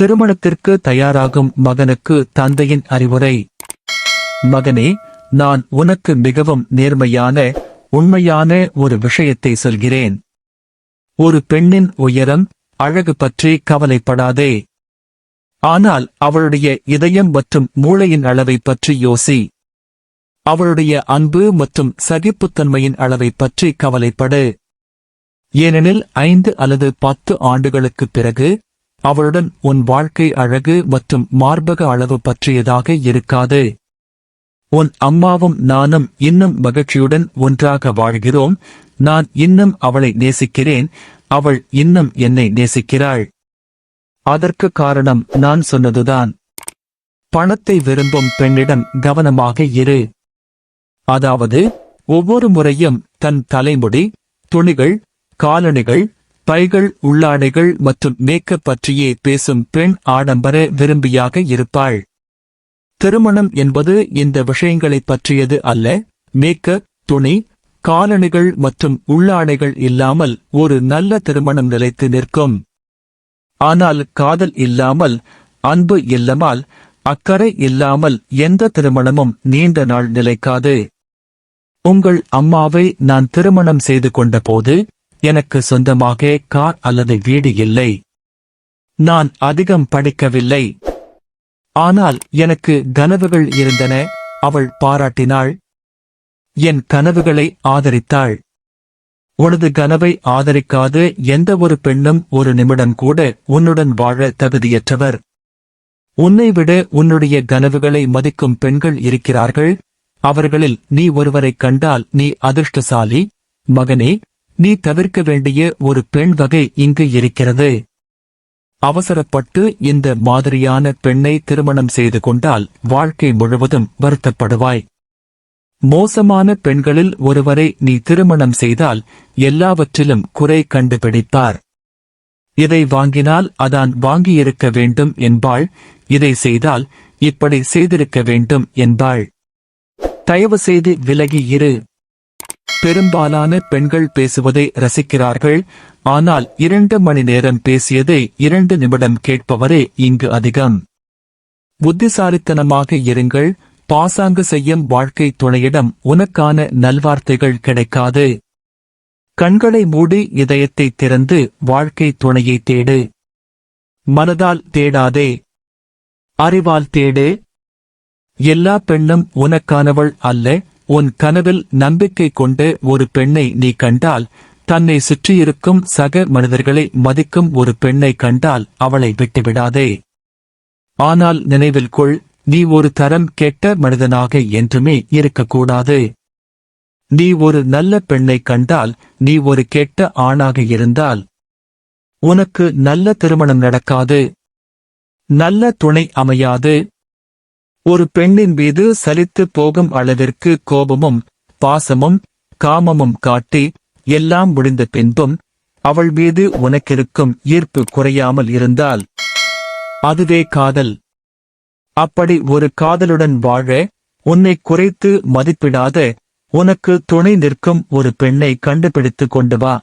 திருமணத்திற்கு தயாராகும் மகனுக்கு தந்தையின் அறிவுரை. மகனே நான் உனக்கு மிகவும் நேர்மையான உண்மையான ஒரு விஷயத்தை சொல்கிறேன். ஒரு பெண்ணின் உயரம் அழகு பற்றி கவலைப்படாதே. ஆனால் அவளுடைய இதயம் மற்றும் மூளையின் அளவை பற்றி யோசி. அவளுடைய அன்பு மற்றும் சகிப்புத்தன்மையின் அளவை பற்றி கவலைப்படு. ஏனெனில் ஐந்து அல்லது பத்து ஆண்டுகளுக்குப் பிறகு அவளுடன் உன் வாழ்க்கை அழகு மற்றும் மார்பக அளவு பற்றியதாக இருக்காது. உன் அம்மாவும் நானும் இன்னும் மகிழ்ச்சியுடன் ஒன்றாக வாழ்கிறோம். நான் இன்னும் அவளை நேசிக்கிறேன். அவள் இன்னும் என்னை நேசிக்கிறாள். அதற்கு காரணம் நான் சொன்னதுதான். பணத்தை விரும்பும் பெண்ணிடம் கவனமாக இரு. அதாவது ஒவ்வொரு முறையும் தன் தலைமுடி துணிகள் காலணிகள் பைகள் உள்ளாடைகள் மற்றும் மேக்கப் பற்றியே பேசும் பெண் ஆடம்பர விரும்பியாக இருப்பாள். திருமணம் என்பது இந்த விஷயங்களைப் பற்றியது அல்ல. மேக்கப் துணி காலணிகள் மற்றும் உள்ளாடைகள் இல்லாமல் ஒரு நல்ல திருமணம் நிலைத்து நிற்கும். ஆனால் காதல் இல்லாமல் அன்பு இல்லாமல் அக்கறை இல்லாமல் எந்த திருமணமும் நீண்ட நாள் நிலைக்காது. உங்கள் அம்மாவை நான் திருமணம் செய்து கொண்டபோது எனக்கு சொந்தமாக கார் அல்லது வீடு இல்லை. நான் அதிகம் படிக்கவில்லை. ஆனால் எனக்கு கனவுகள் இருந்தன. அவள் பாராட்டினாள். என் கனவுகளை ஆதரித்தாள். உனது கனவை ஆதரிக்காத எந்த ஒரு பெண்ணும் ஒரு நிமிடம் கூட உன்னுடன் வாழ தகுதியற்றவர். உன்னை விட உன்னுடைய கனவுகளை மதிக்கும் பெண்கள் இருக்கிறார்கள். அவர்களில் நீ ஒருவரைக் கண்டால் நீ அதிர்ஷ்டசாலி. மகனே நீ தவிர்க்க வேண்டிய ஒரு பெண் வகை இங்கு இருக்கிறது. அவசரப்பட்டு இந்த மாதிரியான பெண்ணை திருமணம் செய்து கொண்டால் வாழ்க்கை முழுவதும் வருத்தப்படுவாய். மோசமான பெண்களில் ஒருவரை நீ திருமணம் செய்தால் எல்லாவற்றிலும் குறை கண்டுபிடிப்பார். இதை வாங்கினால் அதான் வாங்கியிருக்க வேண்டும் என்பாள். இதை செய்தால் இப்படி செய்திருக்க வேண்டும் என்பாள். தயவு செய்து விலகி இரு. பெரும்பாலான பெண்கள் பேசுவதை ரசிக்கிறார்கள். ஆனால் இரண்டு மணி நேரம் பேசியதை இரண்டு நிமிடம் கேட்பவரே இங்கு அதிகம். புத்திசாலித்தனமாக இருங்கள். பாசாங்கு செய்யும் வாழ்க்கை துணையிடம் உனக்கான நல்வார்த்தைகள் கிடைக்காது. கண்களை மூடி இதயத்தை திறந்து வாழ்க்கை துணையை தேடு. மனதால் தேடாதே. அறிவால் தேடு. எல்லா பெண்ணும் உனக்கானவள் அல்ல. உன் கனவில் நம்பிக்கை கொண்டு ஒரு பெண்ணை நீ கண்டால் தன்னை சுற்றியிருக்கும் சக மனிதர்களை மதிக்கும் ஒரு பெண்ணை கண்டால் அவளை விட்டுவிடாதே. ஆனால் நினைவில் கொள் நீ ஒரு தரம் கெட்ட மனிதனாக என்றுமே இருக்கக்கூடாது. நீ ஒரு நல்ல பெண்ணை கண்டால் நீ ஒரு கெட்ட ஆணாக இருந்தால் உனக்கு நல்ல திருமணம் நடக்காது. நல்ல துணை அமையாது. ஒரு பெண்ணின் மீது சலித்து போகும் அளவிற்கு கோபமும் பாசமும் காமமும் காட்டி எல்லாம் முடிந்த பின்பும் அவள் மீது உனக்கிருக்கும் ஈர்ப்பு குறையாமல் இருந்தால் அதுவே காதல். அப்படி ஒரு காதலுடன் வாழ உன்னை குறைத்து மதிப்பிடாத உனக்கு துணை நிற்கும் ஒரு பெண்ணை கண்டுபிடித்துக் கொண்டு வா.